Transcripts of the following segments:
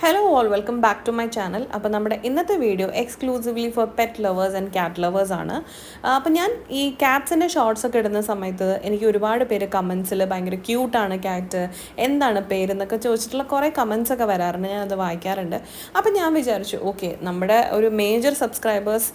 Hello all welcome back to my channel അപ്പോൾ നമ്മുടെ ഇന്നത്തെ video exclusively for pet lovers and cat lovers ആണ്. അപ്പോൾ ഞാൻ ഈ ക്യാറ്റ്സിന്റെ ഷോർട്സ് ഒക്കെ ഇടുന്ന സമയത്ത് എനിക്ക് ഒരുപാട് പേര് കമൻസിൽ ഭയങ്കര ക്യൂട്ടാണ് ക്യാറ്റ് എന്താണ് പേര് എന്നൊക്കെ ചോദിച്ചിട്ടുള്ള കുറേ കമൻസ് ഒക്കെ വരാറുണ്ട് ഞാനത് വായിക്കാറുണ്ട്. അപ്പോൾ ഞാൻ വിചാരിച്ചു ഓക്കെ നമ്മുടെ ഒരു മേജർ സബ്സ്ക്രൈബേഴ്സ്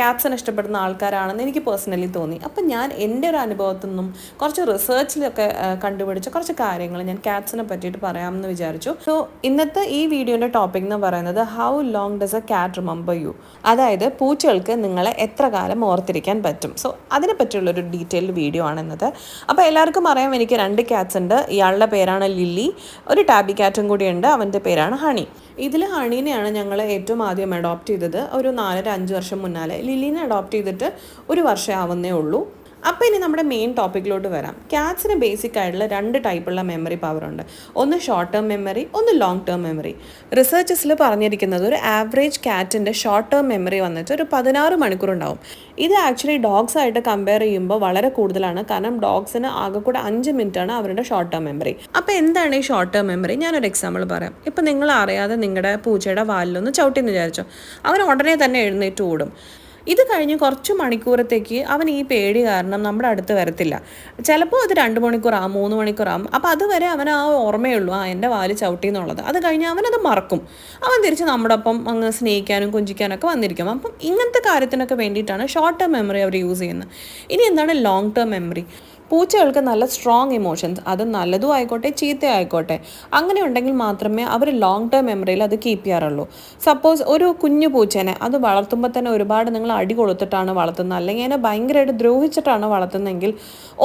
ക്യാറ്റ്സിനെ ഇഷ്ടപ്പെടുന്ന ആൾക്കാരാണെന്ന് എനിക്ക് പേഴ്സണലി തോന്നി. അപ്പോൾ ഞാൻ എന്റെ ഒരു അനുഭവത്തിൽ നിന്നും കുറച്ച് റിസർച്ചിലൊക്കെ കണ്ടുപിടിച്ച കുറച്ച് കാര്യങ്ങൾ ഞാൻ ക്യാറ്റ്സിനെ പറ്റിയിട്ട് പറയാമെന്ന് വിചാരിച്ചു. സോ ഇന്നത്തെ ഈ വീഡിയോന്റെ ടോപ്പിക് എന്ന് പറയുന്നത് how long does a cat remember you അതായത് പൂച്ചകൾക്ക് നിങ്ങളെ എത്ര കാലം ഓർത്തിരിക്കാൻ പറ്റും. സോ അതിനെ പറ്റിയുള്ളൊരു ഡീറ്റെയിൽഡ് വീഡിയോ ആണെന്നത് അപ്പോൾ എല്ലാവർക്കും അറിയാം എനിക്ക് രണ്ട് ക്യാറ്റ്സ് ഉണ്ട്. ഇയാളുടെ പേരാണ് ലില്ലി. ഒരു ടാബി ക്യാറ്റും കൂടിയുണ്ട് അവന്റെ പേരാണ് ഹണി. ഇതിൽ ഹണീനെയാണ് ഞങ്ങൾ ഏറ്റവും ആദ്യം അഡോപ്റ്റ് ചെയ്തത്. ഒരു നാലര അഞ്ച് വർഷം മുന്നാലെ. ലില്ലിനെ അഡോപ്റ്റ് ചെയ്തിട്ട് ഒരു വർഷം ആവുന്നേ ഉള്ളൂ. അപ്പോൾ ഇനി നമ്മുടെ മെയിൻ ടോപ്പിക്കിലോട്ട് വരാം. ക്യാറ്റ്സിന് ബേസിക് ആയിട്ടുള്ള രണ്ട് ടൈപ്പുള്ള മെമ്മറി പവർ ഉണ്ട്. ഒന്ന് ഷോർട്ട് ടേം മെമ്മറി ഒന്ന് ലോങ് ടേം മെമ്മറി റിസർച്ചസിൽ പറഞ്ഞിരിക്കുന്നത് ഒരു ആവറേജ് ക്യാറ്റിന്റെ ഷോർട്ട് ടേം മെമ്മറി വന്നിട്ട് ഒരു പതിനാറ് മണിക്കൂർ ഉണ്ടാവും. ഇത് ആക്ച്വലി ഡോഗ്സ് ആയിട്ട് കമ്പയർ ചെയ്യുമ്പോൾ വളരെ കൂടുതലാണ്. കാരണം ഡോഗ്സിന് ആകെ കൂടെ അഞ്ച് മിനിറ്റാണ് അവരുടെ ഷോർട്ട് ടേം മെമ്മറി അപ്പോൾ എന്താണ് ഈ ഷോർട്ട് ടേം മെമ്മറി ഞാനൊരു എക്സാമ്പിൾ പറയാം. ഇപ്പം നിങ്ങൾ അറിയാതെ നിങ്ങളുടെ പൂച്ചയുടെ വാലിലൊന്ന് ചവിട്ടിയെന്ന് വിചാരിച്ചോ. അവർ ഉടനെ തന്നെ എഴുന്നേറ്റ് ഓടും. ഇത് കഴിഞ്ഞ് കുറച്ച് മണിക്കൂറത്തേക്ക് അവൻ ഈ പേടി കാരണം നമ്മുടെ അടുത്ത് വരത്തില്ല. ചിലപ്പോൾ അത് രണ്ട് മണിക്കൂറാകും മൂന്ന് മണിക്കൂറാകും അപ്പോൾ അതുവരെ അവൻ ആ ഓർമ്മയുള്ളൂ ആ എന്റെ വാൽ ചവിട്ടി എന്നുള്ളത്. അത് കഴിഞ്ഞ് അവനത് മറക്കും. അവൻ തിരിച്ച് നമ്മുടെ ഒപ്പം അങ്ങ് സ്നേഹിക്കാനും കൊഞ്ചിക്കാനൊക്കെ വന്നിരിക്കും. അപ്പം ഇങ്ങനത്തെ കാര്യത്തിനൊക്കെ വേണ്ടിയിട്ടാണ് ഷോർട്ട് ടേം മെമ്മറി അവർ യൂസ് ചെയ്യുന്നത്. ഇനി എന്താണ് ലോങ് ടേം മെമ്മറി പൂച്ചകൾക്ക് നല്ല സ്ട്രോങ് ഇമോഷൻസ് അത് നല്ലതും ആയിക്കോട്ടെ ചീത്ത ആയിക്കോട്ടെ. അങ്ങനെ ഉണ്ടെങ്കിൽ മാത്രമേ അവർ ലോങ് ടേം മെമ്മറിയിൽ അത് കീപ്പ് ചെയ്യാറുള്ളൂ. സപ്പോസ് ഒരു കുഞ്ഞു പൂച്ചേനെ അത് വളർത്തുമ്പോൾ തന്നെ ഒരുപാട് നിങ്ങൾ അടി കൊടുത്തിട്ടാണ് വളർത്തുന്നത്. അല്ലെങ്കിൽ അതിനെ ഭയങ്കരമായിട്ട് ദ്രോഹിച്ചിട്ടാണ് വളർത്തുന്നതെങ്കിൽ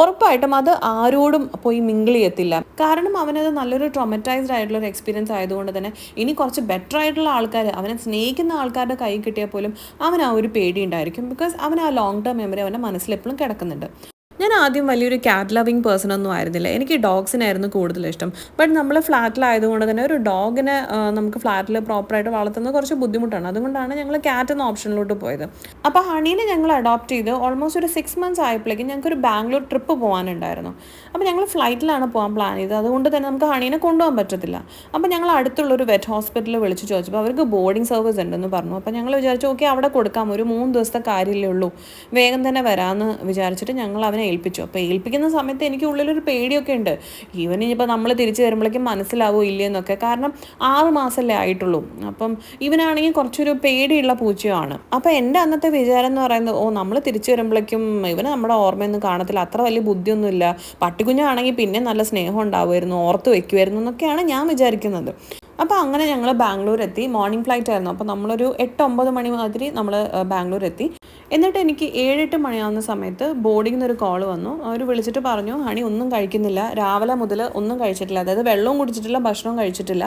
ഉറപ്പായിട്ടും അത് ആരോടും പോയി മിങ്കിൾ ചെയ്യത്തില്ല. കാരണം അവനത് നല്ലൊരു ട്രോമറ്റൈസ്ഡ് ആയിട്ടുള്ള ഒരു എക്സ്പീരിയൻസ് ആയതുകൊണ്ട് തന്നെ ഇനി കുറച്ച് ബെറ്റർ ആയിട്ടുള്ള ആൾക്കാർ അവനെ സ്നേഹിക്കുന്ന ആൾക്കാരുടെ കൈ കിട്ടിയാൽ പോലും അവൻ ആ ഒരു പേടി ഉണ്ടായിരിക്കും. ബിക്കോസ് അവൻ ആ ലോങ് ടേം മെമ്മറി അവന്റെ മനസ്സിൽ എപ്പോഴും കിടക്കുന്നുണ്ട്. ഞാൻ ആദ്യം വലിയൊരു ക്യാറ്റ് ലവിങ് പേഴ്സൺ ഒന്നും ആയിരുന്നില്ല. എനിക്ക് ഡോഗ്സിനായിരുന്നു കൂടുതൽ ഇഷ്ടം. ബട്ട് നമ്മൾ ഫ്ലാറ്റിലായതുകൊണ്ട് തന്നെ ഒരു ഡോഗിനെ നമുക്ക് ഫ്ലാറ്റിൽ പ്രോപ്പറായിട്ട് വളർത്തുന്നത് കുറച്ച് ബുദ്ധിമുട്ടാണ്. അതുകൊണ്ടാണ് ഞങ്ങൾ ക്യാറ്റ് എന്ന ഓപ്ഷനിലോട്ട് പോയത്. അപ്പോൾ ഹണീനെ ഞങ്ങൾ അഡോപ്റ്റ് ചെയ്ത് ഓൾമോസ്റ്റ് ഒരു സിക്സ് മന്ത്സ് ആയപ്പോഴേക്കും ഞങ്ങൾക്ക് ഒരു ബാംഗ്ലൂർ ട്രിപ്പ് പോകാനുണ്ടായിരുന്നു അപ്പോൾ ഞങ്ങൾ ഫ്ലൈറ്റിലാണ് പോകാൻ പ്ലാൻ ചെയ്തത്. അതുകൊണ്ട് തന്നെ നമുക്ക് ഹണീനെ കൊണ്ടുപോകാൻ പറ്റത്തില്ല. അപ്പോൾ ഞങ്ങൾ അടുത്തുള്ള ഒരു വെറ്റ് ഹോസ്പിറ്റലിൽ വിളിച്ച് ചോദിച്ചപ്പോൾ അവർക്ക് ബോർഡിംഗ് സർവീസ് ഉണ്ടെന്ന് പറഞ്ഞു. അപ്പോൾ ഞങ്ങൾ വിചാരിച്ചു ഓക്കെ അവിടെ കൊടുക്കാം. ഒരു മൂന്ന് ദിവസത്തെ കാര്യമല്ലേ ഉള്ളൂ. വേഗം തന്നെ വരാമെന്ന് വിചാരിച്ചിട്ട് ഞങ്ങൾ അവനെ ഏൽപ്പിച്ചു. അപ്പോൾ ഏൽപ്പിക്കുന്ന സമയത്ത് എനിക്ക് ഉള്ളിലൊരു പേടിയൊക്കെ ഉണ്ട്. ഈവൻ ഇനിയിപ്പോൾ നമ്മൾ തിരിച്ചു വരുമ്പോഴേക്കും മനസ്സിലാവോ ഇല്ലയെന്നൊക്കെ കാരണം ആറ് മാസമല്ലേ ആയിട്ടുള്ളൂ. അപ്പം ഇവനാണെങ്കിൽ കുറച്ചൊരു പേടിയുള്ള പൂച്ചയാണ് അപ്പോൾ എന്റെ അന്നത്തെ വിചാരം എന്ന് പറയുന്നത് ഓ നമ്മൾ തിരിച്ചു വരുമ്പോഴേക്കും ഇവന് നമ്മുടെ ഓർമ്മയൊന്നും കാണത്തില്ല. അത്ര വലിയ ബുദ്ധിയൊന്നുമില്ല. പട്ടിക്കുഞ്ഞാണെങ്കിൽ പിന്നെ നല്ല സ്നേഹം ഉണ്ടാവുമായിരുന്നു ഓർത്ത് വെക്കുമായിരുന്നു എന്നൊക്കെയാണ് ഞാൻ വിചാരിക്കുന്നത്. അപ്പോൾ അങ്ങനെ ഞങ്ങൾ ബാംഗ്ലൂർ എത്തി മോർണിംഗ് ഫ്ലൈറ്റ് ആയിരുന്നു. അപ്പോൾ നമ്മളൊരു എട്ട് ഒമ്പത് മണി മാതിരി നമ്മൾ ബാംഗ്ലൂർ എത്തി എന്നിട്ട് എനിക്ക് ഏഴെട്ട് മണിയാവുന്ന സമയത്ത് ബോർഡിംഗ് ഒരു കോൾ വന്നു. അവർ വിളിച്ചിട്ട് പറഞ്ഞു ഹണി ഒന്നും കഴിക്കുന്നില്ല. രാവിലെ മുതൽ ഒന്നും കഴിച്ചിട്ടില്ല. അതായത് വെള്ളവും കുടിച്ചിട്ടില്ല ഭക്ഷണവും കഴിച്ചിട്ടില്ല.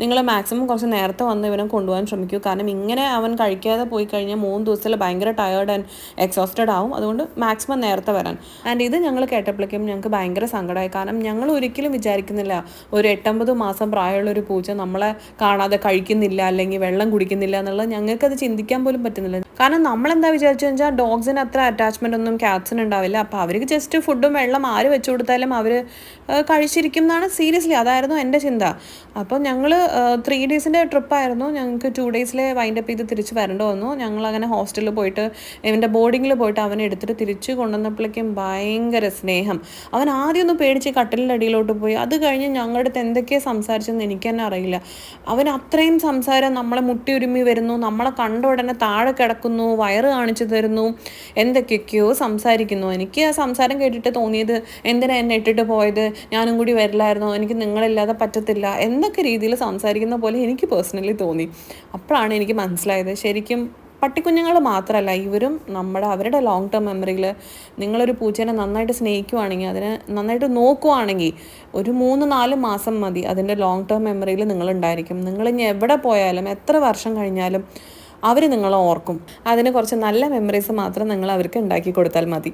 നിങ്ങൾ മാക്സിമം കുറച്ച് നേരത്തെ വന്ന് ഇവനെ കൊണ്ടുപോകാൻ ശ്രമിക്കൂ. കാരണം ഇങ്ങനെ അവൻ കഴിക്കാതെ പോയി കഴിഞ്ഞാൽ മൂന്ന് ദിവസത്തിൽ ഭയങ്കര ടയേർഡ് ആൻഡ് എക്സോസ്റ്റഡ് ആവും. അതുകൊണ്ട് മാക്സിമം നേരത്തെ വരാൻ. ആൻഡ് ഇത് ഞങ്ങൾ കേട്ടപ്പോഴേക്കും ഞങ്ങൾക്ക് ഭയങ്കര സങ്കടമായി കാരണം ഞങ്ങൾ ഒരിക്കലും വിചാരിക്കുന്നില്ല ഒരു എട്ടമ്പത് മാസം പ്രായമുള്ള ഒരു പൂച്ച നമ്മളെ കാണാതെ കഴിക്കുന്നില്ല അല്ലെങ്കിൽ വെള്ളം കുടിക്കുന്നില്ല എന്നുള്ളത് ഞങ്ങൾക്കത് ചിന്തിക്കാൻ പോലും പറ്റുന്നില്ല. കാരണം നമ്മളെന്താ വിചാരിച്ചു വെച്ചാൽ ഡോഗ്സിന് അത്ര അറ്റാച്ച്മെന്റ് ഒന്നും ക്യാറ്റ്സിന് ഉണ്ടാവില്ല. അപ്പോൾ അവർക്ക് ജസ്റ്റ് ഫുഡും വെള്ളം ആര് വെച്ചു കൊടുത്താലും അവർ കഴിച്ചിരിക്കും എന്നാണ് സീരിയസ്ലി അതായിരുന്നു എന്റെ ചിന്ത. അപ്പോൾ ഞങ്ങൾ ത്രീ ഡേയ്സിന്റെ ട്രിപ്പായിരുന്നു ഞങ്ങൾക്ക് ടു ഡേയ്സിലെ വൈൻഡപ്പ് ചെയ്ത് തിരിച്ച് വരേണ്ടി വന്നു. ഞങ്ങൾ അങ്ങനെ ഹോസ്റ്റലിൽ പോയിട്ട് ഇവന്റെ ബോർഡിങ്ങിൽ പോയിട്ട് അവനെ എടുത്തിട്ട് തിരിച്ച് കൊണ്ടുവന്നപ്പോഴേക്കും ഭയങ്കര സ്നേഹം. അവൻ ആദ്യം ഒന്ന് പേടിച്ച് കട്ടിലിന്റെ അടിയിലോട്ട് പോയി. അത് കഴിഞ്ഞ് ഞങ്ങളുടെ അടുത്ത് എന്തൊക്കെയാണ് സംസാരിച്ചെന്ന് എനിക്ക് തന്നെ അറിയില്ല. അവൻ അത്രയും സംസാരം നമ്മളെ മുട്ടി ഒരുമി വരുന്നു. നമ്മളെ കണ്ട ഉടനെ താഴെ കിടക്കുന്നു വയറ് കാണിച്ചു തരുന്നു. എന്തൊക്കെയൊക്കെയോ സംസാരിക്കുന്നു. എനിക്ക് ആ സംസാരം കേട്ടിട്ട് തോന്നിയത് എന്തിനാ എന്നെ ഇട്ടിട്ട് പോയത്? ഞാനും കൂടി വരില്ലായിരുന്നു? എനിക്ക് നിങ്ങളില്ലാതെ പറ്റത്തില്ല. എന്നൊക്കെ രീതിയിൽ സംസാരിക്കുന്ന പോലെ എനിക്ക് പേഴ്സണലി തോന്നി. അപ്പോഴാണ് എനിക്ക് മനസ്സിലായത്. ശരിക്കും പട്ടിക്കുഞ്ഞുങ്ങൾ മാത്രമല്ല ഇവരും നമ്മുടെ അവരുടെ ലോങ് ടേം മെമ്മറിയിൽ നിങ്ങളൊരു പൂച്ചേനെ നന്നായിട്ട് സ്നേഹിക്കുവാണെങ്കിൽ അതിനെ നന്നായിട്ട് നോക്കുവാണെങ്കിൽ ഒരു മൂന്ന് നാല് മാസം മതി അതിന്റെ ലോങ് ടേം മെമ്മറിയിൽ നിങ്ങളുണ്ടായിരിക്കും. നിങ്ങൾ ഇനി എവിടെ പോയാലും എത്ര വർഷം കഴിഞ്ഞാലും അവർ നിങ്ങളെ ഓർക്കും. അതിന് കുറച്ച് നല്ല മെമ്മറീസ് മാത്രം നിങ്ങൾ അവർക്ക് ഉണ്ടാക്കി കൊടുത്താൽ മതി.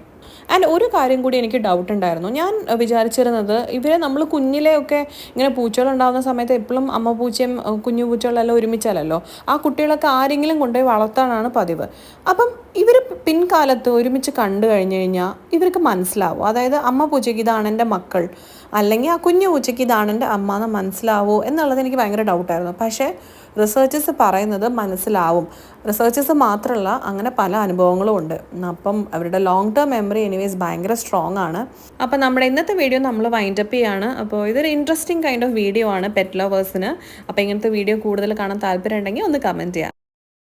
ആൻഡ് ഒരു കാര്യം കൂടി എനിക്ക് ഡൗട്ട് ഉണ്ടായിരുന്നു. ഞാൻ വിചാരിച്ചിരുന്നത് ഇവരെ നമ്മൾ കുഞ്ഞിലെയൊക്കെ ഇങ്ങനെ പൂച്ചകളുണ്ടാകുന്ന സമയത്ത് എപ്പോഴും അമ്മ പൂച്ചയും കുഞ്ഞു പൂച്ചകളെല്ലാം ഒരുമിച്ചല്ലല്ലോ? ആ കുട്ടികളൊക്കെ ആരെങ്കിലും കൊണ്ടുപോയി വളർത്താനാണ് പതിവ്. അപ്പം ഇവർ പിൻകാലത്ത് ഒരുമിച്ച് കണ്ടു കഴിഞ്ഞു കഴിഞ്ഞാൽ ഇവർക്ക് മനസ്സിലാവും. അതായത് അമ്മ പൂച്ചയ്ക്ക് ഇതാണ് എന്റെ മക്കൾ. അല്ലെങ്കിൽ ആ കുഞ്ഞു പൂച്ചയ്ക്ക് ഇതാണ് എന്റെ അമ്മ എന്ന് മനസ്സിലാവോ എന്നുള്ളത് എനിക്ക് ഭയങ്കര ഡൗട്ടായിരുന്നു പക്ഷേ റിസർച്ചേഴ്സ് പറയുന്നത് മനസ്സിലാവും. റിസർച്ചേഴ്സ് മാത്രമല്ല അങ്ങനെ പല അനുഭവങ്ങളും ഉണ്ട്. അപ്പം അവരുടെ ലോങ് ടേം മെമ്മറി എനിവേസ് ഭയങ്കര സ്ട്രോങ് ആണ്. അപ്പോൾ നമ്മുടെ ഇന്നത്തെ വീഡിയോ നമ്മൾ വൈൻഡ് അപ്പ് ചെയ്യാണ്. അപ്പോൾ ഇതൊരു ഇൻട്രസ്റ്റിംഗ് കൈൻഡ് ഓഫ് വീഡിയോ ആണ് പെറ്റ് ലവേഴ്സിന് അപ്പോൾ ഇങ്ങനത്തെ വീഡിയോ കൂടുതൽ കാണാൻ താല്പര്യം ഉണ്ടെങ്കിൽ ഒന്ന് കമന്റ് ചെയ്യാം.